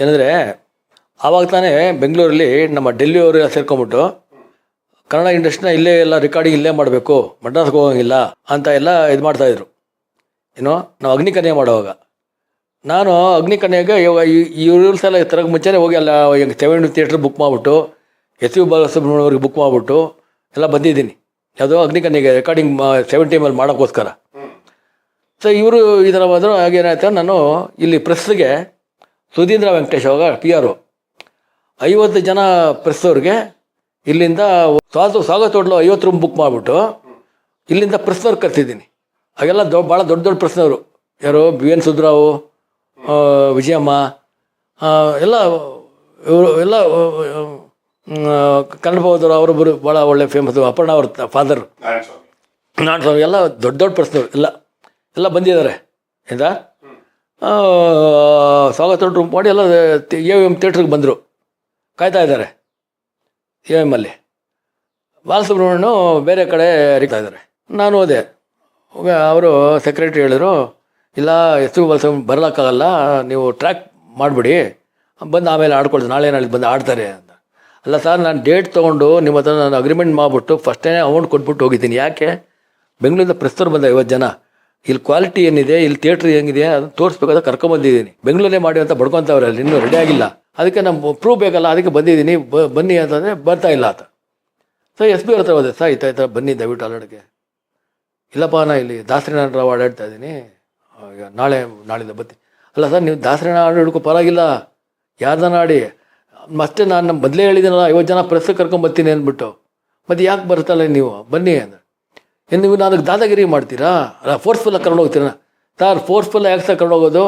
ಏನಂದರೆ ಆವಾಗ ತಾನೇ ಬೆಂಗಳೂರಲ್ಲಿ ನಮ್ಮ ಡೆಲ್ಲಿ ಅವರೆಲ್ಲ ಸೇರ್ಕೊಂಬಿಟ್ಟು ಕನ್ನಡ ಇಂಡಸ್ಟ್ರಿನ ಇಲ್ಲೇ ಎಲ್ಲ ರೆಕಾರ್ಡಿಂಗ್ ಇಲ್ಲೇ ಮಾಡಬೇಕು ಮಡ್ರಾಸ್ಗೆ ಹೋಗೋಂಗಿಲ್ಲ ಅಂತ ಎಲ್ಲ ಇದು ಮಾಡ್ತಾಯಿದ್ರು ಏನೋ ನಾವು ಅಗ್ನಿಕನ್ಯೆ ಮಾಡುವಾಗ. ನಾನು ಅಗ್ನಿಕನ್ಯೆಗೆ ಇವಾಗ ಈ ರೂಲ್ಸ್ ಎಲ್ಲ ತರಕ್ಕೆ ಮುಂಚೆನೇ ಹೋಗಿ ಅಲ್ಲ ಈಗ ಸೆವೆನ್ ಥಿಯೇಟ್ರ್ ಬುಕ್ ಮಾಡಿಬಿಟ್ಟು ಎಸ್ ಯು ಬಾಲಸುಬ್ರಹ್ಮಣ್ಯ ಅವ್ರಿಗೆ ಬುಕ್ ಮಾಡಿಬಿಟ್ಟು ಎಲ್ಲ ಬಂದಿದ್ದೀನಿ. ಯಾವುದೋ ಅಗ್ನಿಕನ್ಯೆಗೆ ರೆಕಾರ್ಡಿಂಗ್ ಸೆವೆಂಟಿ ಮೇಲೆ ಮಾಡೋಕ್ಕೋಸ್ಕರ. ಸೊ ಇವರು ಈ ಥರ ಬಂದರು ಹಾಗೇನಾಯ್ತು ನಾನು ಇಲ್ಲಿ ಪ್ರೆಸ್ಗೆ ಸುಧೀಂದ್ರ ವೆಂಕಟೇಶ್ ಅವಾಗ ಪಿ ಆರು ಐವತ್ತು ಜನ ಪ್ರೆಸ್ ಅವ್ರಿಗೆ ಇಲ್ಲಿಂದ ಸ್ವಾಗತ ಸ್ವಾಗತ ಹೋಟ್ಲು ಐವತ್ತು ರೂಮ್ ಬುಕ್ ಮಾಡಿಬಿಟ್ಟು ಇಲ್ಲಿಂದ ಪ್ರೆಸ್ನವ್ರು ಕರ್ತಿದ್ದೀನಿ. ಹಾಗೆಲ್ಲ ದೊ ಭಾಳ ದೊಡ್ಡ ದೊಡ್ಡ ಪ್ರೆಸ್ನವರು ಯಾರು ಬಿ ಎನ್ ಸುದ್ರಾವು ವಿಜಯಮ್ಮ ಎಲ್ಲ ಇವರು ಎಲ್ಲ ಕನ್ನಡಭವದವರು ಅವರು ಬರು ಅವರೊಬ್ಬರು ಭಾಳ ಒಳ್ಳೆ ಫೇಮಸ್ ಅಪರ್ಣ ಅವ್ರ ಫಾದರ್ ಸ್ವಾಮಿ. ಎಲ್ಲ ದೊಡ್ಡ ದೊಡ್ಡ ಪ್ರಶ್ನೆಗಳು ಎಲ್ಲ ಎಲ್ಲ ಬಂದಿದ್ದಾರೆ. ಆಯ್ತಾ ಸ್ವಾಗತ ರೂಮ್ ಮಾಡಿ ಎಲ್ಲ ಎ ಎಂ ಥಿಯೇಟ್ರಿಗೆ ಬಂದರು. ಕಾಯ್ತಾ ಇದ್ದಾರೆ. ಎ ಎಂ ಅಲ್ಲಿ. ಬಾಲಸುಬ್ರಹ್ಮಣ್ಯ ಬೇರೆ ಕಡೆ ಅರಿತಾ ಇದ್ದಾರೆ. ನಾನು ಹೋದೆ. ಅವರು ಸೆಕ್ರೆಟ್ರಿ ಹೇಳಿದರು, ಇಲ್ಲ ಎಷ್ಟು ಬಾಲಸ ಬರಲಿಕ್ಕಾಗಲ್ಲ, ನೀವು ಟ್ರ್ಯಾಕ್ ಮಾಡಿಬಿಡಿ. ಬಂದು ಆಮೇಲೆ ಆಡ್ಕೊಳ್ತು ನಾಳೆ ನಾಳೆ ಬಂದು ಆಡ್ತಾರೆ ಅಂತ. ಅಲ್ಲ ಸರ್ ನಾನು ಡೇಟ್ ತೊಗೊಂಡು ನಿಮ್ಮ ಹತ್ರ ನಾನು ಅಗ್ರಿಮೆಂಟ್ ಮಾಡಿಬಿಟ್ಟು ಫಸ್ಟೇ ಅಮೌಂಟ್ ಕೊಟ್ಬಿಟ್ಟು ಹೋಗಿದ್ದೀನಿ. ಯಾಕೆ? ಬೆಂಗಳೂರಿಂದ ಪ್ರೆಸ್ತರು ಬಂದ ಐವತ್ತು ಜನ. ಇಲ್ಲಿ ಕ್ವಾಲಿಟಿ ಏನಿದೆ, ಇಲ್ಲಿ ಥಿಯೇಟ್ರ್ ಹೆಂಗಿದೆ, ಅದು ತೋರಿಸ್ಬೇಕಾದ ಕರ್ಕೊಂಬಂದಿದ್ದೀನಿ ಬೆಂಗಳೂರೇ ಮಾಡಿ ಅಂತ ಬಡ್ಕೊತವ್ರೆ ಅಲ್ಲಿ ಇನ್ನೂ ರೆಡಿ ಆಗಿಲ್ಲ. ಅದಕ್ಕೆ ನಮ್ಮ ಪ್ರೂವ್ ಬೇಕಲ್ಲ, ಅದಕ್ಕೆ ಬಂದಿದ್ದೀನಿ. ಬನ್ನಿ ಅಂತಂದರೆ ಬರ್ತಾ ಇಲ್ಲ ಆತ. ಸರ್ ಎಸ್ ಬಿ ಅವ್ರ ಹತ್ರ ಹೋದೆ. ಸರ್ ಥರ ಬನ್ನಿ, ದಯವಿಟ್ಟು ಅಲ್ಲಾಡಕ್ಕೆ ಇಲ್ಲಪ್ಪ, ನಾ ಇಲ್ಲಿ ದಾಸರಿನಾರಾಯಣ ರಾವ್ ಆಡಾಡ್ತಾ ಇದ್ದೀನಿ ನಾಳೆ, ನಾಳಿಂದ ಬತ್ತಿ ಅಲ್ಲ ಸರ್, ನೀವು ದಾಸರಿನ ಹಾಡು ಹಿಡ್ಕೊ ಪರವಾಗಿಲ್ಲ. ಯಾರ್ದಾನ ಆಡಿ? ಮತ್ತೆ ನಾನು ಮೊದಲೇ ಹೇಳಿದ್ದೀನಲ್ಲ ಐವತ್ತು ಜನ ಪ್ರೆಸ್ಸಿಗೆ ಕರ್ಕೊಂಬರ್ತೀನಿ ಅಂದ್ಬಿಟ್ಟು. ಮತ್ತೆ ಯಾಕೆ ಬರ್ತಲ್ಲ ನೀವು? ಬನ್ನಿ ಅಂದ್ರೆ. ನೀವು ನನಗೆ ದಾದಾಗಿರಿ ಮಾಡ್ತೀರಾ? ಅಲ್ಲ ಫೋರ್ಸ್ಫುಲ್ಲಾಗಿ ಕರ್ಕೊಂಡು ಹೋಗ್ತೀರಾ ಸರ್ ಫೋರ್ಸ್ಫುಲ್ ಯಾಕೆ ಸರ್ ಕರ್ಕೊಂಡು ಹೋಗೋದು?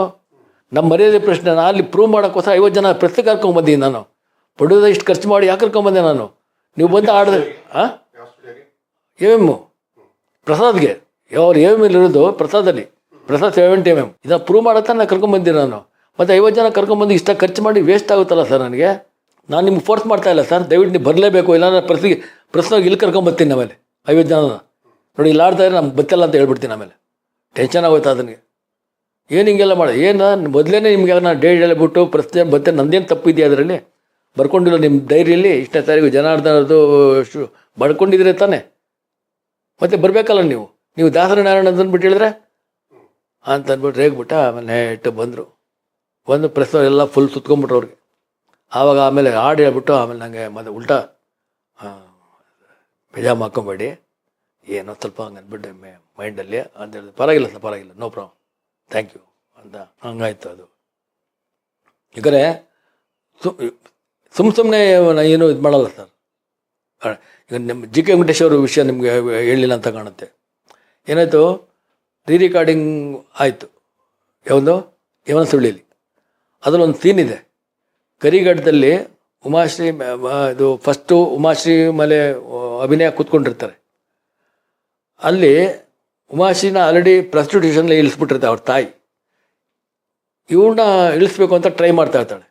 ನಮ್ಮ ಮರ್ಯಾದೆ ಪ್ರಶ್ನೆ ನಾನು ಅಲ್ಲಿ ಪ್ರೂವ್ ಮಾಡೋಕ್ಕೋಸ್ಕರ ಐವತ್ತು ಜನ ಪ್ರೆಸ್ ಕರ್ಕೊಂಬಂದೀನಿ ನಾನು. ಪಡೆಯೋದ ಇಷ್ಟು ಖರ್ಚು ಮಾಡಿ ಯಾಕೆ ಕರ್ಕೊಂಬಂದೆ ನಾನು? ನೀವು ಬಂದು ಆಡಿದ್ರೆ ಹಾಂ ಎಮ್ಮು ಪ್ರಸಾದ್ಗೆ. ಅವ್ರು ಎಂ ಇರೋದು ಪ್ರಸಾದಲ್ಲಿ. ಪ್ರಸಾದ್ ಸೆವೆಂಟಿ ಎಂ ಎಂ ಇದನ್ನ ಪ್ರೂವ್ ಮಾಡತ್ತ ನಾನು ಕರ್ಕೊಂಬಂದಿನಿ ನಾನು. ಮತ್ತು ಐವತ್ತು ಜನ ಕರ್ಕೊಂಬಂದು ಇಷ್ಟ ಖರ್ಚು ಮಾಡಿ ವೇಸ್ಟ್ ಆಗುತ್ತಲ್ಲ ಸರ್ ನನಗೆ? ನಾನು ನಿಮ್ಗೆ ಫೋರ್ಸ್ ಮಾಡ್ತಾ ಇಲ್ಲ ಸರ್ ದಯವಿಟ್ಟು ನೀವು ಬರಲೇಬೇಕು. ಇಲ್ಲ ಪ್ರಸಿ ಪ್ರಶ್ನೆಗೆ ಇಲ್ಲಿ ಕರ್ಕೊಂಬರ್ತೀನಿ ನಾವಲ್ಲಿ ಐವತ್ತು ಜನ ನೋಡಿ ಇಲ್ಲಿ ಆಡ್ತಾ ಇದ್ರೆ ನಮ್ಗೆ ಬತ್ತಲ್ಲ ಅಂತ ಹೇಳ್ಬಿಡ್ತೀನಿ ಆಮೇಲೆ. ಟೆನ್ಷನ್ ಆಗೋಯ್ತು ಅದನಿಗೆ. ಏನು ಹಿಂಗೆಲ್ಲ ಮಾಡಿ, ಏನು ಮೊದಲೇ ನಿಮಗೆ ನಾನು ಡೇಟ್ ಹೇಳ್ಬಿಟ್ಟು ಪ್ರಶ್ನೆ ಬತ್ತೆ ನಂದೇನು ತಪ್ಪಿದೆಯಾ ಅದರಲ್ಲಿ? ಬರ್ಕೊಂಡಿಲ್ಲ ನಿಮ್ಮ ಡೈರಿಯಲ್ಲಿ ಇಷ್ಟನೇ ತಾರೀಕು ಜನಾರ್ದನದು ಶು ಬರ್ಕೊಂಡಿದ್ರೆ ತಾನೇ. ಮತ್ತೆ ಬರಬೇಕಲ್ಲ ನೀವು. ನೀವು ದಾಸರನಾರಾಯಣ ಅಂದ್ಬಿಟ್ಟು ಹೇಳಿದ್ರೆ? ಅಂತ ಅಂದ್ಬಿಟ್ಟು ರೇಗ್ಬಿಟ್ಟ ಆಮೇಲೆ ನೆಟ್ಟು ಬಂದರು. ಬಂದು ಪ್ರಸ್ತಾವ ಎಲ್ಲ ಫುಲ್ ಸುತ್ಕೊಂಡ್ಬಿಟ್ರು ಅವ್ರಿಗೆ. ಆವಾಗ ಆಮೇಲೆ ಹಾಡು ಹೇಳ್ಬಿಟ್ಟು ಆಮೇಲೆ ನನಗೆ ಮತ್ತೆ ಉಲ್ಟಾ ಬೇಜಾಮ್ ಹಾಕ್ಕೊಂಬೇಡಿ ಏನೋ ಸ್ವಲ್ಪ ಹಂಗೆ ಅಂದ್ಬಿಟ್ಟೆ ಮೇ, ಮೈಂಡಲ್ಲಿ ಅಂತ ಹೇಳಿದೆ, ಪರವಾಗಿಲ್ಲ ಸರ್, ಪರವಾಗಿಲ್ಲ ನೋ ಪ್ರಾಬ್ಲಮ್ ಥ್ಯಾಂಕ್ ಯು ಅಂತ ಹಂಗಾಯ್ತು ಅದು. ಯಾಕಂದರೆ ಸುಮ್ ಸುಮ್ಮ ಸುಮ್ಮನೆ ಏನು ಇದು ಮಾಡಲ್ಲ ಸರ್. ಈಗ ನಿಮ್ಮ ಜಿ ಕೆ ವೆಂಕಟೇಶ್ ಅವರ ವಿಷಯ ನಿಮಗೆ ಹೇಳಿಲ್ಲ ಅಂತ ಕಾಣುತ್ತೆ. ಏನಾಯಿತು? ರೀ ರೆಕಾರ್ಡಿಂಗ್ ಆಯಿತು. ಯಾವುದು? ಯವನ ಸುಳ್ಳಿಲಿ. ಅದರಲ್ಲೊಂದು ಸೀನ್ ಇದೆ. ಕರಿಘಟ್ಟದಲ್ಲಿ ಉಮಾಶ್ರೀ ಇದು ಫಸ್ಟು ಉಮಾಶ್ರೀ ಮೇಲೆ ಅಭಿನಯ ಕೂತ್ಕೊಂಡಿರ್ತಾರೆ. ಅಲ್ಲಿ ಉಮಾಶಿನ ಆಲ್ರೆಡಿ ಪ್ರಾಸ್ಟಿಟ್ಯೂಷನ್ಲಿ ಇಳಿಸ್ಬಿಟ್ಟಿರ್ತಾರೆ ಅವ್ರ ತಾಯಿ. ಇವಳನ್ನ ಇಳಿಸ್ಬೇಕು ಅಂತ ಟ್ರೈ ಮಾಡ್ತಾ ಇರ್ತಾಳೆ.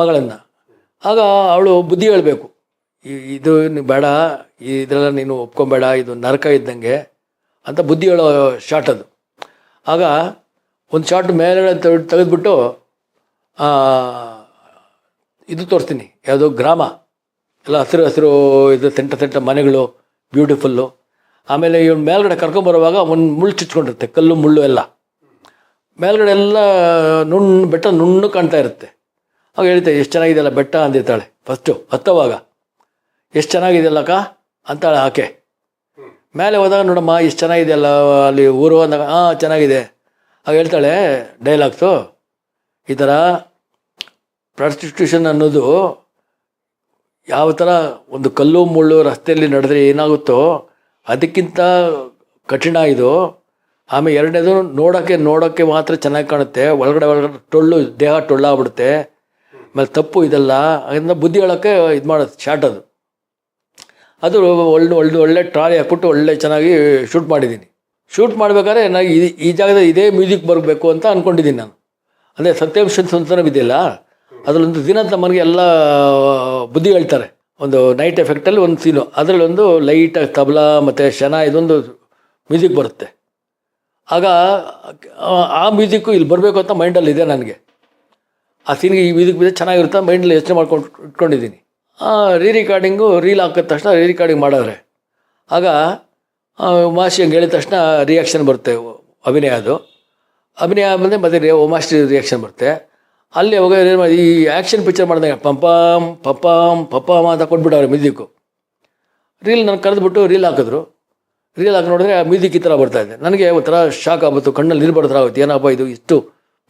ಮಗಳನ್ನು. ಆಗ ಅವಳು ಬುದ್ಧಿ ಹೇಳಬೇಕು ಇದು ಬೇಡ ಇದೆಲ್ಲ ನೀನು ಒಪ್ಕೊಬೇಡ, ಇದು ನರಕ ಇದ್ದಂಗೆ ಅಂತ ಬುದ್ಧಿ ಹೇಳೋ ಶಾಟ್ ಅದು. ಆಗ ಒಂದು ಶಾಟ್ ಮೇಲೆ ತೆಗೆದುಬಿಟ್ಟು ಇದು ತೋರಿಸ್ತೀನಿ, ಯಾವುದೋ ಗ್ರಾಮ. ಎಲ್ಲ ಹಸಿರು ಹಸಿರು ಇದು ಸೆಂಟ ಸೆಂಟ ಮನೆಗಳು ಬ್ಯೂಟಿಫುಲ್ಲು ಆಮೇಲೆ ಇವನು ಮೇಲ್ಗಡೆ ಕರ್ಕೊಂಬರುವಾಗ ಒಂದು ಮುಳ್ಳು ಚುಚ್ಕೊಂಡಿರುತ್ತೆ, ಕಲ್ಲು, ಮುಳ್ಳು ಎಲ್ಲ. ಮೇಲ್ಗಡೆ ಎಲ್ಲ ನುಣ್ಣು ಬೆಟ್ಟ ನುಣ್ಣು ಕಾಣ್ತಾ ಇರುತ್ತೆ. ಆಗ ಹೇಳ್ತಾಳೆ ಎಷ್ಟು ಚೆನ್ನಾಗಿದೆಯಲ್ಲ ಬೆಟ್ಟ? ಅಂದಿರ್ತಾಳೆ ಫಸ್ಟು ಹತ್ತವಾಗ. ಎಷ್ಟು ಚೆನ್ನಾಗಿದೆಯಲ್ಲಕ್ಕ ಅಂತಾಳೆ ಆಕೆ. ಮೇಲೆ ಹೋದಾಗ, ನೋಡಮ್ಮ, ಎಷ್ಟು ಚೆನ್ನಾಗಿದೆಯಲ್ಲ ಅಲ್ಲಿ ಊರು? ಅಂದಾಗ ಹಾಂ ಚೆನ್ನಾಗಿದೆ. ಆಗ ಹೇಳ್ತಾಳೆ, ಡೈಲಾಗ್ಸು, ಈ ಥರ ಪ್ರಾಸ್ಟಿಟ್ಯೂಷನ್ ಅನ್ನೋದು ಯಾವ ಥರ ಒಂದು ಕಲ್ಲು, ಮುಳ್ಳು ರಸ್ತೆಯಲ್ಲಿ ನಡೆದ್ರೆ ಏನಾಗುತ್ತೋ ಅದಕ್ಕಿಂತ ಕಠಿಣ ಇದು. ಆಮೇಲೆ ಎರಡನೇದು ನೋಡೋಕ್ಕೆ ನೋಡೋಕ್ಕೆ ಮಾತ್ರ ಚೆನ್ನಾಗಿ ಕಾಣುತ್ತೆ. ಒಳಗಡೆ ಒಳಗಡೆ ಟೊಳ್ಳು, ದೇಹ ಟೊಳ್ಳಾಗ್ಬಿಡುತ್ತೆ. ಆಮೇಲೆ ತಪ್ಪು ಇದೆಲ್ಲ, ಅದರಿಂದ ಬುದ್ಧಿ ಹೇಳೋಕ್ಕೆ ಇದು ಮಾಡೋದು ಶಾರ್ಟ್ ಅದು. ಅದು ಒಳ್ಳೆ ಒಳ್ಳೆ ಒಳ್ಳೆ ಟ್ರಾಲಿ ಹಾಕ್ಬಿಟ್ಟು ಒಳ್ಳೆ ಚೆನ್ನಾಗಿ ಶೂಟ್ ಮಾಡಿದ್ದೀನಿ. ಶೂಟ್ ಮಾಡಬೇಕಾದ್ರೆ ನಾನು ಈ ಈ ಜಾಗದಲ್ಲಿ ಇದೇ ಮ್ಯೂಸಿಕ್ ಬರಬೇಕು ಅಂತ ಅಂದ್ಕೊಂಡಿದ್ದೀನಿ ನಾನು. ಅಂದರೆ ಸತ್ಯಾಂಶ ಸಂತನಂ ಇದೆಯಲ್ಲ ಅದರಲ್ಲೊಂದು ದಿನ ತಮ್ಮನಿಗೆ ಎಲ್ಲ ಬುದ್ಧಿ ಹೇಳ್ತಾರೆ. ಒಂದು ನೈಟ್ ಎಫೆಕ್ಟಲ್ಲಿ ಒಂದು ಸೀನು ಅದರಲ್ಲಿ ಒಂದು ಲೈಟಾಗಿ ತಬಲಾ ಮತ್ತು ಶನ ಇದೊಂದು ಮ್ಯೂಸಿಕ್ ಬರುತ್ತೆ. ಆಗ, ಆ- ಮ್ಯೂಸಿಕ್ಕು ಇಲ್ಲಿ ಬರಬೇಕು ಅಂತ ಮೈಂಡಲ್ಲಿ ಇದೆ ನನಗೆ. ಆ ಸೀನ್ಗೆ ಈ ಮ್ಯೂಸಿಕ್ ಬಿದ್ದರೆ ಚೆನ್ನಾಗಿರುತ್ತೆ ಮೈಂಡಲ್ಲಿ ಯೋಚನೆ ಮಾಡ್ಕೊಂಡು, ಇಟ್ಕೊಂಡಿದ್ದೀನಿ. ರೀ ರಿಕಾರ್ಡಿಂಗು ರೀಲ್ ಹಾಕಿದ ತಕ್ಷಣ ರೀ ರಿಕಾರ್ಡಿಂಗ್ ಮಾಡಿದ್ರೆ ಆಗ ಉಮಾಶಿ ಹಂಗೆ ಹೇಳಿದ ತಕ್ಷಣ ರಿಯಾಕ್ಷನ್ ಬರುತ್ತೆ, ಅಭಿನಯ ಅದು. ಅಭಿನಯ ಆದಮೇಲೆ ಮತ್ತೆ ರೇ ಉಮಾಶ್ರೀ ರಿಯಾಕ್ಷನ್ ಬರುತ್ತೆ. ಅಲ್ಲಿ ಅವಾಗ ಏನು ಮಾಡಿ- ಈ ಆ್ಯಕ್ಷನ್ ಪಿಕ್ಚರ್ ಮಾಡಿದಾಗ ಪಂಪಾಮ್ ಪಪ್ಪಾಮ್ ಪಪ್ಪಾಮ ಅಂತ ಕೊಟ್ಬಿಟ್ಟವ್ರೆ ಮ್ಯೂಸಿಕ್ಕು. ರೀಲ್ ನಾನು ಕರೆದ್ಬಿಟ್ಟು ರೀಲ್ ಹಾಕಿದ್ರು. ರೀಲ್ ಹಾಕಿ ನೋಡಿದ್ರೆ ಆ ಮ್ಯೂಸಿಕ್ ಈ ಥರ ಬರ್ತಾ ಇದೆ. ನನಗೆ ಒಂಥರ ಶಾಕ್ ಆಗ್ಬಿಟ್ಟು ಕಣ್ಣಲ್ಲಿ ನೀರು ಬರ್ತಾ ಆಗುತ್ತೆ ಏನಪ್ಪ ಇದು ಇಷ್ಟು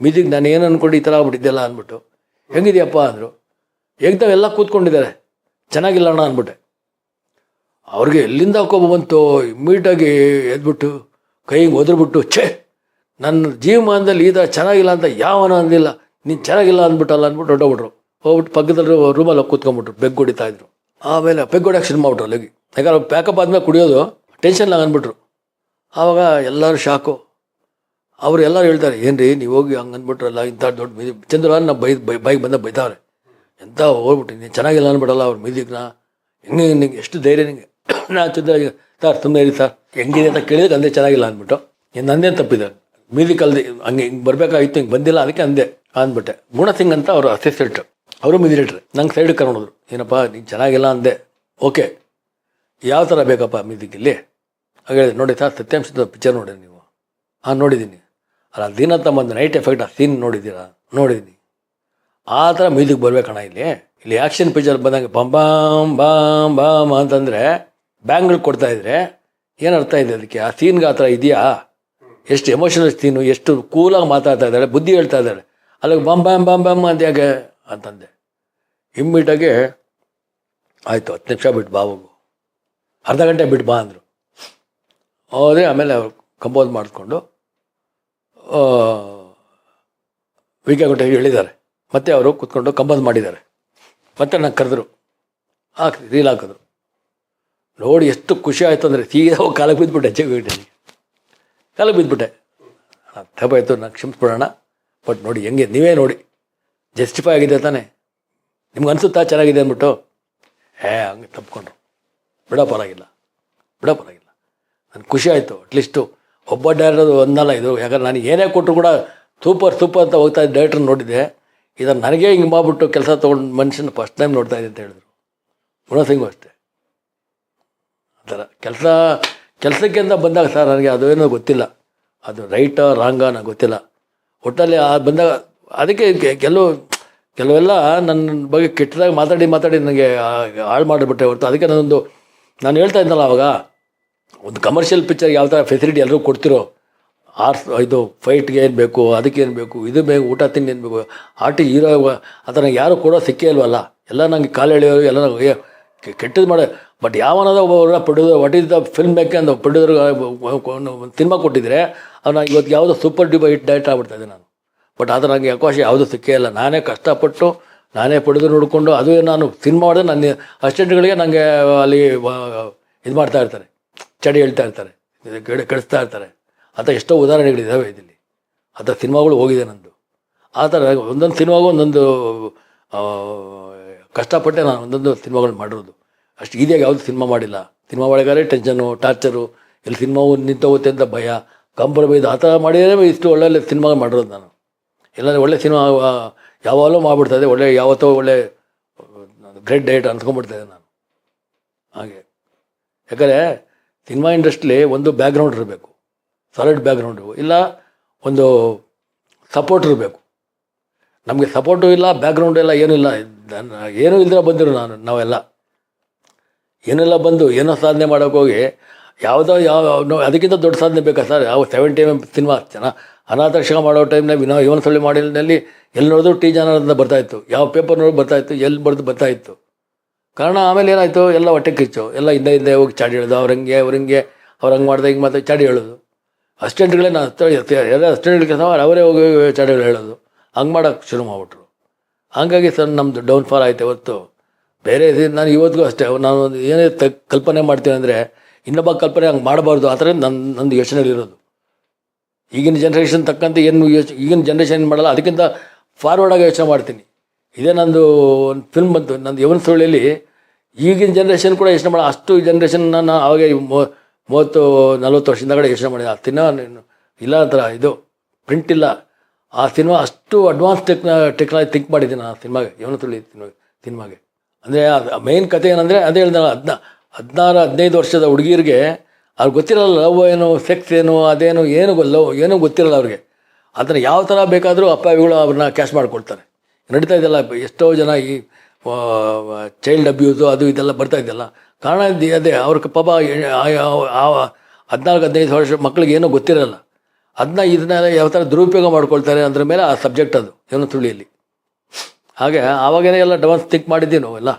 ಮ್ಯೂಸಿಕ್? ನಾನು ಏನು ಅಂದ್ಕೊಂಡು ಈ ಥರ ಆಗ್ಬಿಟ್ಟಿದ್ದೆಲ್ಲ ಅಂದ್ಬಿಟ್ಟು. ಹೆಂಗಿದೆಯಪ್ಪ ಅಂದರು. ಏಕ್ದಮ್ ಎಲ್ಲ ಕೂತ್ಕೊಂಡಿದ್ದಾರೆ. ಚೆನ್ನಾಗಿಲ್ಲ ಅಣ್ಣ ಅಂದ್ಬಿಟ್ಟೆ. ಅವ್ರಿಗೆ ಎಲ್ಲಿಂದ ಕೋಪ ಬಂತು? ಇಮ್ಮಿಡಿಯಾಗಿ ಎದ್ಬಿಟ್ಟು, ಕೈಗೆ ಒದರ್ಬಿಟ್ಟು, ಛೇ! ನನ್ನ ಜೀವಮಾನದಲ್ಲಿ ಈ ಥರ ಚೆನ್ನಾಗಿಲ್ಲ ಅಂತ ಯಾವನ ಅಂದಿಲ್ಲ. ನೀನು ಚೆನ್ನಾಗಿಲ್ಲ ಅಂದ್ಬಿಟ್ಟಲ್ಲ ಅಂದ್ಬಿಟ್ಟು ಹೊಟ್ಟೋಗ್ಬಿಟ್ರು ಹೋಗ್ಬಿಟ್ಟು ಪಕ್ಕದಲ್ಲಿ ರೂಮಲ್ಲಿ ಹೋಗಿ ಕೂತ್ಕೊಂಡ್ಬಿಟ್ರು ಬೆಗ್ ಹೊಡಿತಾ ಇದ್ರು. ಆಮೇಲೆ ಬೆಗ್ ಹೊಡ್ಯಕ್ಕೆ ಶುರು ಮಾಡ್ಬಿಟ್ರು ಅಲ್ಲಿಗೆ. ಯಾಕಂದ್ರೆ ಪ್ಯಾಕಪ್ ಆದಮೇಲೆ ಕುಡಿಯೋದು ಟೆನ್ಷನ್ ಅಂದ್ಬಿಟ್ರು. ಆವಾಗ ಎಲ್ಲರೂ ಶಾಕು ಅವ್ರು ಎಲ್ಲರೂ ಹೇಳ್ತಾರೆ, ಏನ್ರಿ, ನೀವು ಹೋಗಿ ಹಂಗೆ ಅಂದ್ಬಿಟ್ರಲ್ಲ, ಇಂಥ ದೊಡ್ಡ ಮಿದಿ ಚಂದ್ರ ನಾ ಬೈ ಬೈ, ಬೈಕ್ ಬಂದ ಬೈತಾವ್ರೆ. ಎಂಥ ಹೋಗ್ಬಿಟ್ಟು ನೀನು ಚೆನ್ನಾಗಿಲ್ಲ ಅಂದ್ಬಿಡಲ್ಲ ಅವ್ರ ಮ್ಯೂಸಿಕ್ನ ಹೆಂಗೆ ನಿಂಗೆ, ಎಷ್ಟು ಧೈರ್ಯ ನಿಂಗೆ. ನಾ ಚಂದ್ರ ಸರ್ ತುಂಬ ಇರಿ ಸರ್. ಹೆಂಗಿದೆ ಅಂತ ಕೇಳಿದ್ರೆ ಅಂದೆ ಚೆನ್ನಾಗಿಲ್ಲ ಅಂದ್ಬಿಟ್ಟು. ನಂದೇನು ತಪ್ಪಿದೆ? ಮ್ಯೂಸಿಕ್ ಅಲ್ಲದೆ ಹಂಗೆ ಹಿಂಗೆ ಬರಬೇಕಾಗಿತ್ತು ಹಿಂಗೆ ಬಂದಿಲ್ಲ, ಅದಕ್ಕೆ ಅಂದೆ. ಅಂದ್ಬಿಟ್ಟೆ. ಗುಣ ಸಿಂಗ್ ಅಂತ ಅವರು ಅಸಿಸ್ಟೆಂಟ್ ಅವರು ಮಿದಿರೇಟ್ರಿ ನಂಗೆ ಸೈಡ್ ಕರ್ಕೊಂಡೋದ್ರು ಏನಪ್ಪ, ನೀನು ಚೆನ್ನಾಗಿಲ್ಲ ಅಂದೆ. ಓಕೆ. ಯಾವ ಥರ ಬೇಕಪ್ಪ ಮ್ಯೂಸಿಕ್ ಇಲ್ಲಿ? ಹೇಳಿದೆ, ನೋಡಿ ಸರ್, ಸತ್ಯಾಂಶದ ಪಿಕ್ಚರ್ ನೋಡಿ ನೀವು. ಹಾಂ, ನೋಡಿದ್ದೀನಿ. ಅಲ್ಲ ದಿನಂತ ಒಂದು ನೈಟ್ ಎಫೆಕ್ಟ್ ಆ ಸೀನ್ ನೋಡಿದ್ದೀರಾ? ನೋಡಿದ್ದೀನಿ. ಆ ಥರ ಮ್ಯೂಸಿಕ್ ಬರಬೇಕಣ ಇಲ್ಲಿ. ಇಲ್ಲಿ ಆ್ಯಕ್ಷನ್ ಪಿಕ್ಚರ್ ಬಂದಂಗೆ ಬಂ ಬಾಮ್ ಬಾಮ್ ಬಾಮ್ ಅಂತಂದರೆ ಬ್ಯಾಂಗ್ಗಳು ಕೊಡ್ತಾ ಇದ್ದರೆ ಏನು ಅರ್ಥ ಇದೆ ಅದಕ್ಕೆ? ಆ ಸೀನ್ಗೆ ಆ ಥರ ಇದೆಯಾ? ಎಷ್ಟು ಎಮೋಷನಲ್ ಸೀನು ಎಷ್ಟು ಕೂಲಾಗಿ ಮಾತಾಡ್ತಾ ಇದ್ದಾಳೆ ಬುದ್ಧಿ ಹೇಳ್ತಾ ಇದ್ದಾರೆ. ಅಲ್ಲಿಗೆ ಬಂ ಬಂ ಬಂ ಬಂ ಅಂತ ಹೇಗೆ ಅಂತಂದೆ. ಇಮ್ಮಿಡಿಯಾಗೆ ಆಯಿತು, ಹತ್ತು ನಿಮಿಷ ಬಿಟ್ಟು ಬಾ ಹೋಗು. ಅರ್ಧ ಗಂಟೆ ಬಿಟ್ಟು ಬಾ ಅಂದರು. ಹೋದೆ, ಆಮೇಲೆ ಅವ್ರು ಕಂಪೋಸ್ ಕೆ ವೀಕೆ ಹೇಳಿದ್ದಾರೆ. ಮತ್ತೆ ಅವರು ಕೂತ್ಕೊಂಡು ಕಂಪೋಸ್ ಮಾಡಿದ್ದಾರೆ. ಮತ್ತೆ ನಂಗೆ ಕರೆದ್ರು. ಹಾಕಿ ರೀಲ್ ಹಾಕಿದ್ರು. ನೋಡಿ, ಎಷ್ಟು ಖುಷಿ ಆಯಿತು ಅಂದರೆ ಸೀದಾ ಕಾಲಕ್ಕೆ ಬಿದ್ದುಬಿಟ್ಟೆ ಜಗ್ಗಿಟ್ಟೆ ಕಾಲಕ್ಕೆ ಬಿದ್ದುಬಿಟ್ಟೆ ತಪ್ಪಾಯಿತು ನಾನು ಕ್ಷಮಿಸ್ಬಿಡೋಣ. ಬಟ್ ನೋಡಿ, ಹೆಂಗೆ? ನೀವೇ ನೋಡಿ. ಜಸ್ಟಿಫೈ ಆಗಿದೆ ತಾನೆ. ನಿಮ್ಗೆ ಅನಿಸುತ್ತಾ ಚೆನ್ನಾಗಿದೆ ಅಂದ್ಬಿಟ್ಟು? ಹೇ, ಹಂಗೆ ತಪ್ಕೊಂಡ್ರು. ಬಿಡ ಪರವಾಗಿಲ್ಲ. ಬಿಡ ಪರವಾಗಿಲ್ಲ. ನನಗೆ ಖುಷಿ ಆಯಿತು ಅಟ್ಲೀಸ್ಟು ಒಬ್ಬ ಡೈರೆಕ್ಟರ್ ಒಂದಲ್ಲ ಇದು. ಯಾಕಂದ್ರೆ ನಾನು ಏನೇ ಕೊಟ್ಟರು ಕೂಡ ಸೂಪರ್ ಸೂಪರ್ ಅಂತ ಹೋಗ್ತಾ ಇದ್ದ ಡೈರೆಕ್ಟರ್ ನೋಡಿದ್ದೆ. ಇದನ್ನು ನನಗೆ ಹಿಂಗೆ ಮಾಡಿಬಿಟ್ಟು ಕೆಲಸ ತೊಗೊಂಡು ಮನುಷ್ಯನ ಫಸ್ಟ್ ಟೈಮ್ ನೋಡ್ತಾ ಇದೆ ಅಂತ ಹೇಳಿದ್ರು. ಗುಣಸಿಂಗು ಅಷ್ಟೇ. ಆ ಕೆಲಸ ಕೆಲಸಕ್ಕೆ ಅಂತ ಬಂದಾಗ ಸರ್ ನನಗೆ ಅದು ಏನೋ ಗೊತ್ತಿಲ್ಲ. ಅದು ರೈಟಾ ರಾಂಗ ನನಗೆ ಗೊತ್ತಿಲ್ಲ. ಒಟ್ಟಲ್ಲಿ ಬಂದಾಗ ಅದಕ್ಕೆ ಕೆಲವು, ಕೆಲವೆಲ್ಲ ನನ್ನ ಬಗ್ಗೆ ಕೆಟ್ಟದಾಗಿ ಮಾತಾಡಿ ಮಾತಾಡಿ ನನಗೆ ಹಾಳು ಮಾಡಿಬಿಟ್ಟೆ ಹೊರತು ಅದಕ್ಕೆ ನಾನೊಂದು, ನಾನು ಹೇಳ್ತಾ ಇದ್ದಲ್ಲ ಅವಾಗ, ಒಂದು ಕಮರ್ಷಿಯಲ್ ಪಿಕ್ಚರ್ ಯಾವ ಥರ ಫೆಸಿಲಿಟಿ ಎಲ್ಲರೂ ಕೊಡ್ತಿರೋ ಆರ್ಸ್ ಇದು ಫೈಟ್ಗೆ ಏನು ಬೇಕು, ಅದಕ್ಕೆ ಏನು ಬೇಕು, ಇದು ಬೇಕು, ಊಟ ತಿಂಡಿ ಏನು ಬೇಕು, ಆರ್ಟಿ ಹೀರೋ, ಆ ಥರ ಯಾರು ಕೊಡೋ ಸಿಕ್ಕೇ ಇಲ್ವಲ್ಲ, ಎಲ್ಲ ನಂಗೆ ಕಾಲು ಎಳೆಯೋರು ಎಲ್ಲ ಕೆಟ್ಟದ್ದು ಮಾಡ but ಯಾವನಾದ್ರೂ producer what is the film maker ಅಂತ ಪ್ರೊಡ್ಯೂಸರ್ ಸಿನಿಮಾ ಕೊಟ್ಟಿದ್ರೆ ಅವನು ಇವತ್ತು ಯಾವುದೋ ಸೂಪರ್ ಡ್ಯೂಬರ್ ಹಿಟ್ ಡೈರೆಕ್ಟ್ ಆಗ್ಬಿಡ್ತಾ ಇದ್ದೆ ನಾನು. ಬಟ್ ಆದರೆ ನನಗೆ ಅವಕಾಶ ಯಾವುದೂ ಸಿಕ್ಕೇ ಇಲ್ಲ. ನಾನೇ ಕಷ್ಟಪಟ್ಟು ನಾನೇ ಪಡೆದು ನೋಡಿಕೊಂಡು ಅದು ನಾನು ಸಿನಿಮಾ ಮಾಡಿದ್ರೆ ನನ್ನ ಅಸ್ಟೆಂಟ್ಗಳಿಗೆ ನನಗೆ ಅಲ್ಲಿ ಇದು ಮಾಡ್ತಾ ಇರ್ತಾರೆ. ಚಡಿ ಹೇಳ್ತಾ ಇರ್ತಾರೆ. ಕೆಡಿಸ್ತಾ ಇರ್ತಾರೆ. ಆ ಥರ ಎಷ್ಟೋ ಉದಾಹರಣೆಗಳಿದ್ದಾವೆ ಇದರಲ್ಲಿ. ಆ ಥರ ಸಿನಿಮಾಗಳು ಹೋಗಿದೆ ನಂದು. ಆ ಥರ ಒಂದೊಂದು ಸಿನಿಮಾಗೂ ಒಂದೊಂದು ಕಷ್ಟಪಟ್ಟೆ ನಾನು ಒಂದೊಂದು ಸಿನಿಮಾಗಳು ಮಾಡಿರೋದು. ಅಷ್ಟು ಈಸಿಯಾಗಿ ಯಾವುದು ಸಿನಿಮಾ ಮಾಡಿಲ್ಲ. ಸಿನಿಮಾ ಮಾಡಿಗಾರೆ ಟೆನ್ಷನು ಟಾರ್ಚರು ಇಲ್ಲಿ ಸಿನಿಮಾ ನಿಂತೋಗುತ್ತೆ ಅಂತ ಭಯ ಕಾಂಪ್ರಮೈಸ್ ಆ ಥರ ಮಾಡಿದರೆ ಇಷ್ಟು ಒಳ್ಳೊಳ್ಳೆ ಸಿನಿಮಾ ಮಾಡಿರೋದು ನಾನು. ಇಲ್ಲಾಂದರೆ ಒಳ್ಳೆ ಸಿನಿಮಾ ಯಾವಾಗಲೂ ಮಾಡಿಬಿಡ್ತದೆ ಒಳ್ಳೆ, ಯಾವತ್ತೋ ಒಳ್ಳೆ ಗ್ರೇಟ್ ಡೈಟ್ ಅನ್ಸ್ಕೊಂಡ್ಬಿಡ್ತಾ ಇದ್ದೆ ನಾನು. ಹಾಗೆ. ಯಾಕಂದರೆ ಸಿನಿಮಾ ಇಂಡಸ್ಟ್ರಿಲಿ ಒಂದು ಬ್ಯಾಕ್ಗ್ರೌಂಡ್ ಇರಬೇಕು. ಸಾಲಿಡ್ ಬ್ಯಾಕ್ಗ್ರೌಂಡು ಇಲ್ಲ ಒಂದು ಸಪೋರ್ಟ್ ಇರಬೇಕು. ನಮಗೆ ಸಪೋರ್ಟು ಇಲ್ಲ ಬ್ಯಾಕ್ಗ್ರೌಂಡ್ ಇಲ್ಲ ಏನೂ ಇಲ್ಲ. ಏನೂ ಇಲ್ಲದೆ ಬಂದಿರು ನಾನು, ನಾವೆಲ್ಲ. ಏನೆಲ್ಲ ಬಂದು, ಏನೋ ಸಾಧನೆ ಮಾಡೋಕೆ ಹೋಗಿ, ಯಾವುದೋ ಯಾವ ಅದಕ್ಕಿಂತ ದೊಡ್ಡ ಸಾಧನೆ ಬೇಕಾ ಸರ್? ಯಾವ ಸೆವೆಂಟಿ ಎಂ ಸಿನಿಮಾ ಜನ ಅನಾಥಕ್ಷಕ ಮಾಡೋ ಟೈಮ್ನಾಗ ನಾವು ಇವನ ಸೊಳ್ಳೆ ಮಾಡಿನಲ್ಲಿ ಎಲ್ಲಿ ನೋಡಿದ್ರು ಟಿ ಅಂತ ಬರ್ತಾಯಿತ್ತು ಯಾವ ಪೇಪರ್ ನೋಡಿ ಬರ್ತಾಯಿತ್ತು ಎಲ್ಲಿ ಬರೆದು ಬರ್ತಾಯಿತ್ತು ಕಾರಣ ಆಮೇಲೆ ಏನಾಯಿತು? ಎಲ್ಲ ಹೊಟ್ಟೆ ಕಿಚ್ಚು ಎಲ್ಲ ಹಿಂದೆ ಹಿಂದೆ ಹೋಗಿ ಚಾಡಿ ಹೇಳೋದು. ಅವ್ರು ಹಂಗೆ ಅವ್ರು ಹಂಗೆ ಮಾಡ್ದೆ ಹಿಂಗೆ ಮತ್ತೆ ಚಾಡಿ ಹೇಳೋದು. ಅಸ್ಟೆಂಟ್ಗಳೇ ನಾನು ಎಲ್ಲ ಅಸ್ಟೆಂಟ್ಗಳ ಕೆಲಸ ಅವರೇ ಹೋಗಿ ಚಾಡಿಗಳು ಹೇಳೋದು. ಹಂಗೆ ಮಾಡೋಕ್ಕೆ ಶುರು ಮಾಡಿಬಿಟ್ರು. ಹಂಗಾಗಿ ಸರ್ ನಮ್ಮದು ಡೌನ್ಫಾಲ್ ಆಯಿತು ಇವತ್ತು. ಬೇರೆ ಇದು ನಾನು ಇವತ್ತಿಗೂ ಅಷ್ಟೇ, ನಾನು ಏನೇ ತ, ಕಲ್ಪನೆ ಮಾಡ್ತೀನಿ ಅಂದರೆ ಇನ್ನೊಬ್ಬ ಕಲ್ಪನೆ ಹಂಗೆ ಮಾಡಬಾರ್ದು, ಆ ಥರ ನನ್ನ ನಂದು ಯೋಚನೆಗಳಿರೋದು ಈಗಿನ ಜನ್ರೇಷನ್ ತಕ್ಕಂತೆ ಏನು ಯೋಚನೆ ಈಗಿನ ಜನ್ರೇಷನ್ ಮಾಡಲ್ಲ, ಅದಕ್ಕಿಂತ ಫಾರ್ವರ್ಡಾಗಿ ಯೋಚನೆ ಮಾಡ್ತೀನಿ. ಇದೇ ನಂದು ಒಂದು ಫಿಲ್ಮ್ ಬಂತು, ನಂದು ಯವನ ಸುಳ್ಳಿಯಲ್ಲಿ ಈಗಿನ ಜನ್ರೇಷನ್ ಕೂಡ ಯೋಚನೆ ಮಾಡೋ, ಅಷ್ಟು ಜನ್ರೇಷನ್ ನಾನು ಆವಾಗ ಮೂವತ್ತು, ನಲ್ವತ್ತು ವರ್ಷದಿಂದ ಕಡೆ ಯೋಚನೆ ಮಾಡಿದೆ. ಆ ತಿನ್ನ ಇಲ್ಲ ಥರ ಇದು ಪ್ರಿಂಟ್ ಇಲ್ಲ. ಆ ಸಿನಿಮಾ ಅಷ್ಟು ಅಡ್ವಾನ್ಸ್ ಟೆಕ್ನ ಟೆಕ್ನಾಲಜಿ ಥಿಂಕ್ ಮಾಡಿದ್ದೀನಿ ಆ ಸಿನಿಮಾಗೆ ಯವನ ಸುಳ್ಳಿ ಸಿನಿಮಾಗೆ ಸಿನಿಮಾಗೆ. ಅಂದರೆ ಅದು ಮೇನ್ ಕತೆ ಏನಂದರೆ ಅದೇ ಹೇಳ್ದೆ ಹದಿನಾ ಹದಿನಾರು, ಹದಿನೈದು ವರ್ಷದ ಹುಡುಗಿರಿಗೆ ಅವ್ರಿಗೆ ಗೊತ್ತಿರಲ್ಲ ಲವ್ ಏನು ಸೆಕ್ಸ್ ಏನು, ಅದೇನು, ಏನು ಲವ್ ಏನೂ ಗೊತ್ತಿರಲ್ಲ ಅವ್ರಿಗೆ. ಅದನ್ನು ಯಾವ ಥರ ಬೇಕಾದರೂ ಅಪ್ಪಾವಿಗಳು ಅವ್ರನ್ನ ಕ್ಯಾಶ್ ಮಾಡಿಕೊಡ್ತಾರೆ. ನಡೀತಾ ಇದೆಯಲ್ಲ, ಎಷ್ಟೋ ಜನ ಈ ಚೈಲ್ಡ್ ಅಬ್ಯೂಸು ಅದು ಇದೆಲ್ಲ ಬರ್ತಾ ಇದೆಯಲ್ಲ. ಕಾರಣ ಅದೇ, ಅವ್ರ ಪಾಪ ಹದಿನಾಲ್ಕು, ಹದಿನೈದು ವರ್ಷ ಮಕ್ಕಳಿಗೆ ಏನೂ ಗೊತ್ತಿರಲ್ಲ. ಅದನ್ನ ಇದನ್ನ ಯಾವ ಥರ ದುರುಪಯೋಗ ಮಾಡ್ಕೊಳ್ತಾರೆ ಅದ್ರ ಮೇಲೆ ಆ ಸಬ್ಜೆಕ್ಟ್ ಅದು, ಏನೋ ತುಳಿಯಲ್ಲಿ ಹಾಗೆ ಆವಾಗೇನೆ ಎಲ್ಲ ಡವನ್ಸ್ ಥಿಂಕ್ ಮಾಡಿದ್ದೀವಿ ನಾವೆಲ್ಲ.